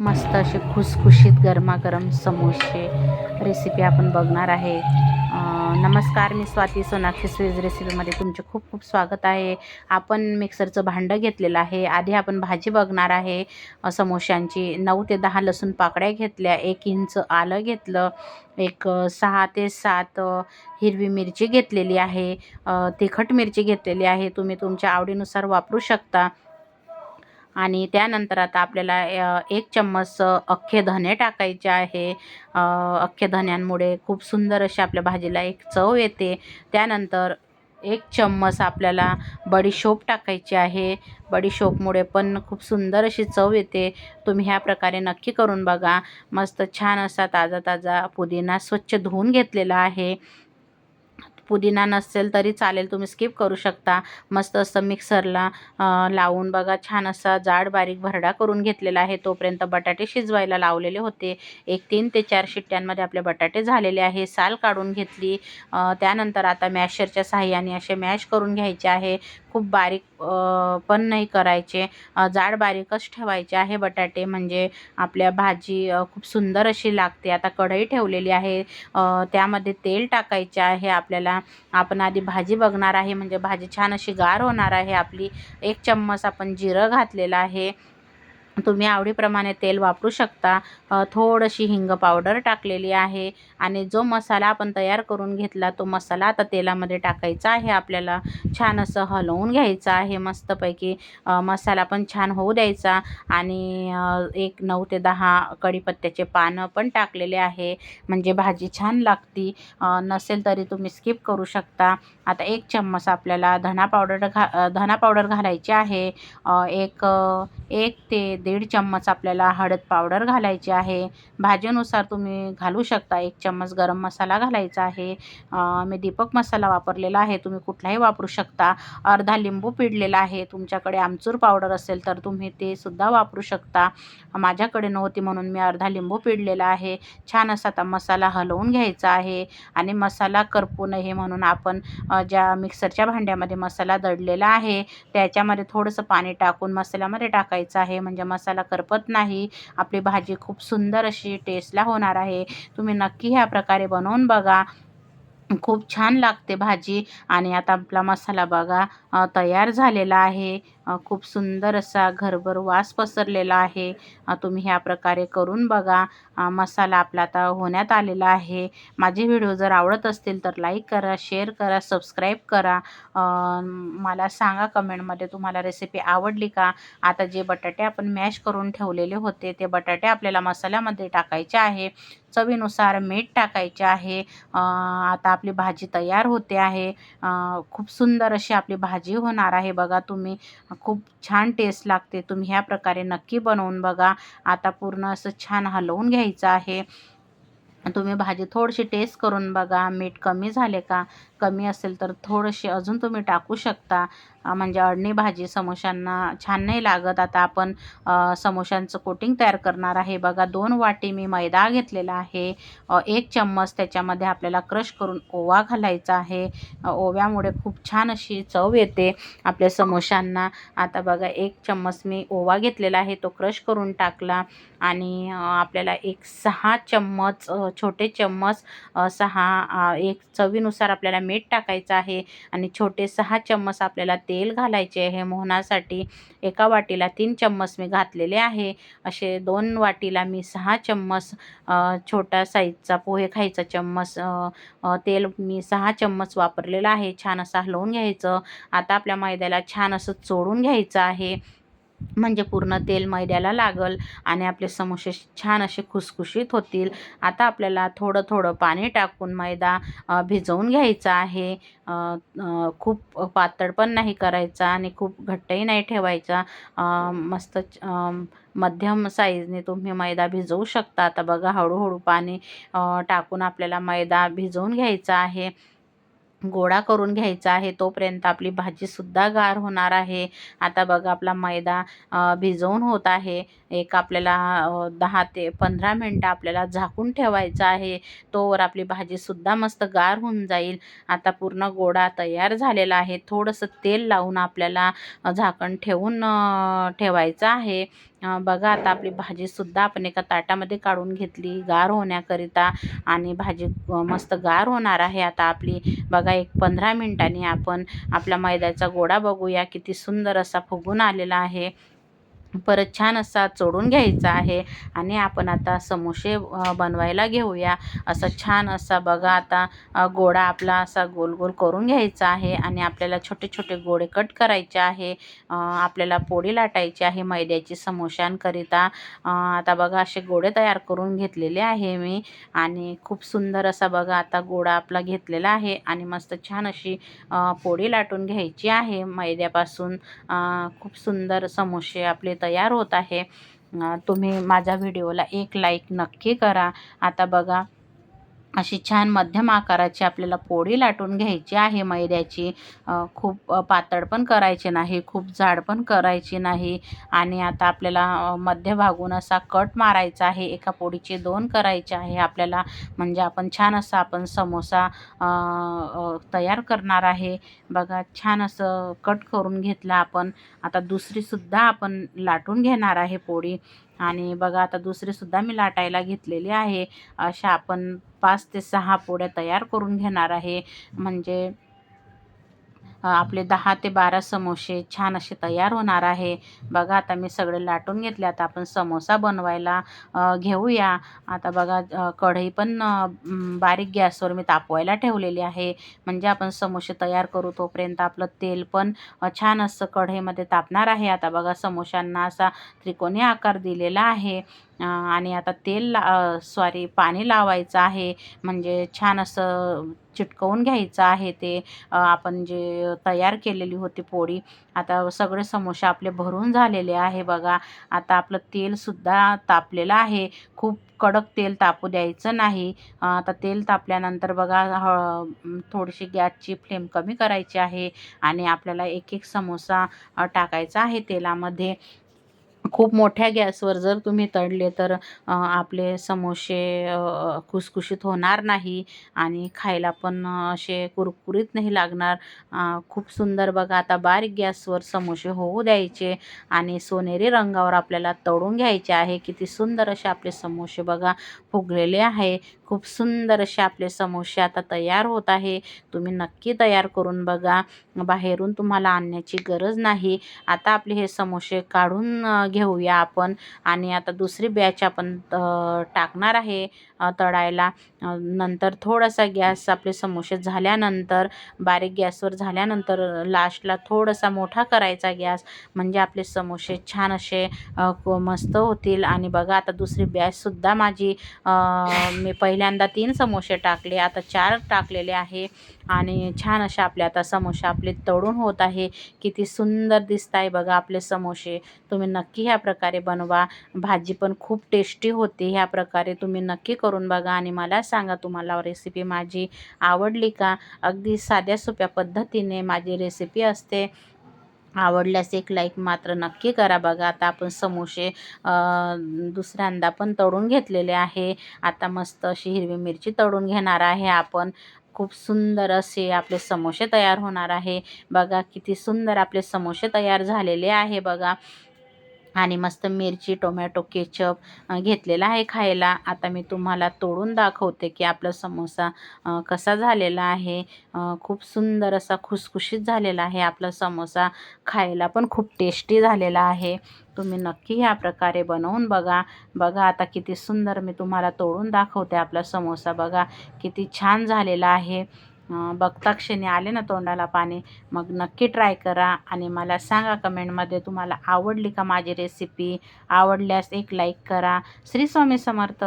मस्त असे खुसखुशीत गरमागरम समोसे रेसिपी आपण बघणार आहे. नमस्कार मी स्वाती सोनाक्षी स्वीज रेसिपीमध्ये तुमचे खूप खूप स्वागत आहे. आपण मिक्सरचं भांडं घेतलेलं आहे. आधी आपण भाजी बघणार आहे. समोश्यांची नऊ ते दहा लसूण पाकळ्या घेतल्या एक इंच आलं घेतलं एक सहा ते सात हिरवी मिरची घेतलेली आहे तिखट मिरची घेतलेली आहे. तुम्ही तुमच्या आवडीनुसार वापरू शकता. आणि त्यानंतर आता आपल्याला एक चम्मच अख्खे धने टाकायचे आहे. अख्खे धन्यांमुळे खूप सुंदर अशी आपल्या भाजीला एक चव येते. त्यानंतर एक चम्मच आपल्याला बडीशोप टाकायची आहे. बडीशोपमुळे पण खूप सुंदर अशी चव येते. तुम्ही ह्या प्रकारे नक्की करून बघा. मस्त छान असा ताजा ताजा पुदिना स्वच्छ धुवून घेतलेला आहे. पुदिना नसेल तरी चालेल तुम्ही स्किप करू शकता. मस्त असं मिक्सरला लावून बघा छान असा जाड बारीक भरडा करून घेतलेला आहे. तोपर्यंत बटाटे शिजवायला लावलेले होते. एक तीन ते चार शिट्ट्यांमध्ये आपले बटाटे झालेले आहे. साल काढून घेतली. त्यानंतर आता मॅशरच्या साह्याने असे मॅश करून घ्यायचे आहे. खूप बारीक पण नाही करायचे. जाड बारीकच ठेवायचे आहे बटाटे. म्हणजे आपल्या भाजी खूप सुंदर अशी लागते. आता कढई ठेवलेली आहे. त्यामध्ये तेल टाकायचे आहे आपल्याला. आपण आधी भाजी बघणार आहे. म्हणजे भाजी छान अशी गार होणार आहे. आपली एक चम्मच आपण जिरं घातलेलं आहे. तुम्ही आवडीप्रमाणे तेल वापरू शकता. थोडीशी हिंग पावडर टाकलेली आहे आणि जो मसाला आपण तयार करून घेतला तो मसाला आता तेलामध्ये टाकायचा आहे. आपल्याला छान असं हलवून घ्यायचं आहे. मस्तपैकी मसाला पण छान होऊ द्यायचा आणि एक नऊ ते दहा कढीपत्त्याचे पानं पण टाकलेले आहे. म्हणजे भाजी छान लागती. नसेल तरी तुम्ही स्किप करू शकता. आता एक चम्मच आपल्याला धना पावडर घा धना पावडर घालायची आहे. एक एक ते दीड चम्मच आपल्याला हळद पावडर घालायची आहे. भाजीनुसार तुम्ही घालू शकता. एक चम्मच गरम मसाला घालायचा आहे. मी दीपक मसाला वापरलेला आहे. तुम्ही कुठलाही वापरू शकता. अर्धा लिंबू पिळलेला आहे. तुमच्याकडे आमचूर पावडर असेल तर तुम्ही ते सुद्धा वापरू शकता. माझ्याकडे नव्हती म्हणून मी अर्धा लिंबू पिळलेला आहे. छान असा आता मसाला हलवून घ्यायचा आहे. आणि मसाला करपू नये म्हणून आपण ज्या मिक्सरच्या भांड्यामध्ये मसाला दडलेला आहे त्याच्यामध्ये थोडंसं पाणी टाकून मसाल्यामध्ये टाकायचं आहे. म्हणजे मसाला मसाला करपत नाही. आपली भाजी खूप सुंदर अशी टेस्टला होणार आहे. तुम्ही नक्की ह्या प्रकारे बनवून बघा. खूप छान लागते भाजी. आणि आता आपला मसाला बघा तयार झालेला आहे. खूप सुंदर असा घरभर वास पसरलेला आहे. तुम्ही ह्या प्रकारे करून बघा. मसाला आपला आता होण्यात आलेला आहे. माझे व्हिडिओ जर आवडत असतील तर लाईक करा शेअर करा सबस्क्राईब करा. मला सांगा कमेंटमध्ये तुम्हाला रेसिपी आवडली का? आता जे बटाटे आपण मॅश करून ठेवलेले होते ते बटाटे आपल्याला मसाल्यामध्ये टाकायचे आहे. चवीनुसार मीठ टाकायचे आहे. आता आपली भाजी तयार होते आहे. खूप सुंदर अशी आपली भाजी होणार आहे बघा तुम्ही. खूप छान टेस्ट लागते. तुम्ही ह्या प्रकारे नक्की बनवून बघा. आता पूर्ण असं छान हलवून घ्यायचं आहे. तुम्ही भाजी थोडीशी टेस्ट करून बघा. मीठ कमी झाले का? कमी असेल तर थोडीशी अजून तुम्ही टाकू शकता. म्हणजे अडणी भाजी समोश्यांना छान नाही लागत. आता आपण समोशांचं समोश्यांचं कोटिंग तयार करणार आहे. बघा दोन वाटी मी मैदा घेतलेला आहे. एक चम्मच त्याच्यामध्ये आपल्याला क्रश करून ओवा घालायचा आहे. ओव्यामुळे खूप छान अशी चव येते आपल्या समोशांना. आता बघा एक चम्मच मी ओवा घेतलेला आहे. तो क्रश करून टाकला आणि आपल्याला एक सहा चम्मच छोटे चम्मच सहा एक चवीनुसार आपल्याला मीठ टाकायचं आहे आणि छोटे सहा चम्मच आपल्याला तेल घालायचे आहे. मोहनासाठी एका वाटीला तीन चम्मच मी घातलेले आहे. असे दोन वाटीला मी सहा चम्मच छोटा साईजचा पोहे खायचा चम्मच तेल मी सहा चम्मच वापरलेलं आहे. छान असं हलवून घ्यायचं. आता आपल्या मैद्याला छान असं चोळून घ्यायचं आहे. म्हणजे पूर्ण तेल मैद्याला लागल आणि आपले समोसे छान असे खुसखुशीत होतील. आता आपल्याला थोडं थोडं पाणी टाकून मैदा भिजवून घ्यायचा आहे. खूप पातळ पण नाही करायचा आणि खूप घट्टही नाही ठेवायचा. मस्त मध्यम साईजने तुम्ही मैदा भिजवू शकता. आता बघा हळूहळू पाणी टाकून आपल्याला मैदा भिजवून घ्यायचा आहे. गोळा करून घ्यायचा आहे तोपर्यंत आपली भाजीसुद्धा गार होणार आहे. आता बघा आपला मैदा भिजवून होत आहे. एक आपल्याला दहा ते पंधरा मिनटं आपल्याला झाकून ठेवायचं आहे. तोवर आपली भाजीसुद्धा मस्त गार होऊन जाईल. आता पूर्ण गोळा तयार झालेला आहे. थोडंसं तेल लावून आपल्याला झाकण ठेवून ठेवायचं आहे. बघा आता आपली भाजीसुद्धा आपण एका ताटामध्ये काढून घेतली गार होण्याकरिता आणि भाजी मस्त गार होणार आहे. आता आपली बघा एक पंधरा मिनटांनी आपण आपला मैद्याचा गोडा बघूया. किती सुंदर असा फुगून आलेला आहे. परत छान असा चोडून घ्यायचा आहे. आणि आपण आता समोसे बनवायला घेऊया. असा छान असा बघा आता गोडा गोळा आपला असा गोल गोल करून घ्यायचा आहे. आणि आपल्याला छोटे छोटे गोळे कट करायचे आहे. आपल्याला पोळी लाटायची आहे मैद्याची समोशांकरिता आता बघा असे गोळे तयार करून घेतलेले आहे मी. आणि खूप सुंदर असा बघा आता गोळा आपला घेतलेला आहे. आणि मस्त छान अशी पोळी लाटून घ्यायची आहे मैद्यापासून. खूप सुंदर समोसे आपले तयार होत आहे. तुम्ही माझ्या व्हिडिओला एक लाईक नक्की करा. आता बघा अशी छान मध्यम आकाराची आपल्याला पोळी लाटून घ्यायची आहे मैद्याची. खूप पातळ पण करायची नाही खूप जाड पण करायची नाही. आणि आता आपल्याला मध्यभागून असा कट मारायचा आहे. एका पोळीचे दोन करायचे आहे. आपल्याला म्हणजे आपण छान असा आपण समोसा तयार करणार आहे. बघा छान असं कट करून घेतला आपण. आता दुसरीसुद्धा आपण लाटून घेणार आहे पोळी. आणि बघा आता दुसरीसुद्धा मी लाटायला घेतलेली आहे. अशा आपण पाच ते सहा पोळ्या तयार करून घेणार आहे. म्हणजे आपले दहा ते बारा समोसे छान असे तयार होणार आहे. बघा आता मी सगळे लाटून घेतले. आता आपण समोसा बनवायला घेऊया. आता बघा कढई पण बारीक गॅसवर मी तापवायला ठेवलेली आहे. म्हणजे आपण समोसे तयार करू तोपर्यंत आपलं तेल पण छान असं कढईमध्ये तापणार आहे. आता बघा समोशांना असा त्रिकोणी आकार दिलेला आहे. आणि आता तेल सॉरी पाणी लावायचं आहे. म्हणजे छान असं चिटकवून घ्यायचं आहे ते आपण जे तयार केलेली होती पोळी. आता सगळे समोसे आपले भरून झालेले आहे बघा. आता आपलं तेलसुद्धा तापलेलं आहे. खूप कडक तेल तापू द्यायचं नाही. आता तेल तापल्यानंतर बघा ह थोडीशी गॅसची फ्लेम कमी करायची आहे आणि आपल्याला एक एक समोसा टाकायचा आहे तेलामध्ये. खूप मोठ्या गॅसवर जर तुम्ही तळले तर आपले समोसे खुसखुशीत होणार नाही आणि खायला पण असे कुरकुरीत नाही लागणार. खूप सुंदर बघा आता बारीक गॅसवर समोसे होऊ द्यायचे आणि सोनेरी रंगावर आपल्याला तळून घ्यायचे आहे. किती सुंदर असे आपले समोसे बघा फुगलेले आहे. खूप सुंदर असे आपले समोसे आता तयार होत आहे. तुम्ही नक्की तयार करून बघा. बाहेरून तुम्हाला आणण्याची गरज नाही. आता आपले हे समोसे काढून घेऊया आपण. आणि आता दुसरी बॅच आपण टाकणार आहे. तळायला. नंतर थोडासा गॅस आपले समोसे झाल्यानंतर बारीक गॅसवर झाल्यानंतर लास्टला थोडासा मोठा करायचा गॅस. म्हणजे आपले समोसे छान असे मस्त होतील. आणि बघा आता दुसरी बॅचसुद्धा माझी मी पहिल्यांदा तीन समोसे टाकले. आता चार टाकलेले आहे. आणि छान असे आपले आता समोसे आपले तळून होत आहे. किती सुंदर दिसत आहे बघा आपले समोसे. तुम्ही नक्की ह्या प्रकारे बनवा. भाजी पण खूप टेस्टी होते. ह्या प्रकारे तुम्ही नक्की करून बघा आणि मला सांगा तुम्हाला रेसिपी माझी आवडली का? अगदी साध्या सोप्या पद्धतीने माझी रेसिपी असते. आवडल्यास एक लाईक मात्र नक्की करा बघा. आता आपण समोसे दुसऱ्यांदा पण तळून घेतलेले आहे. आता मस्त अशी हिरवी मिरची तळून घेणार आहे आपण. खूप सुंदर असे आपले समोसे तयार होणार आहे. बघा किती सुंदर आपले समोसे तयार झालेले आहे बघा. आणि मस्त मिरची टोमॅटो केचप घेतलेला आहे खायला. आता मी तुम्हाला तोडून दाखवते की आपला समोसा कसा झालेला आहे. खूप सुंदर असा खुसखुशीत झालेला आहे आपला समोसा खायला पण खूप टेस्टी झालेला आहे. तुम्ही नक्की ह्या प्रकारे बनवून बघा. बघा आता किती सुंदर मी तुम्हाला तोडून दाखवते आपला समोसा. बघा किती छान झालेला आहे. बघता क्षणी आले ना तोंडाला पाणी. मग नक्की ट्राय करा आणि मला सांगा कमेंटमध्ये तुम्हाला आवडली का माझी रेसिपी आवडल्यास एक लाईक करा. श्री स्वामी समर्थ.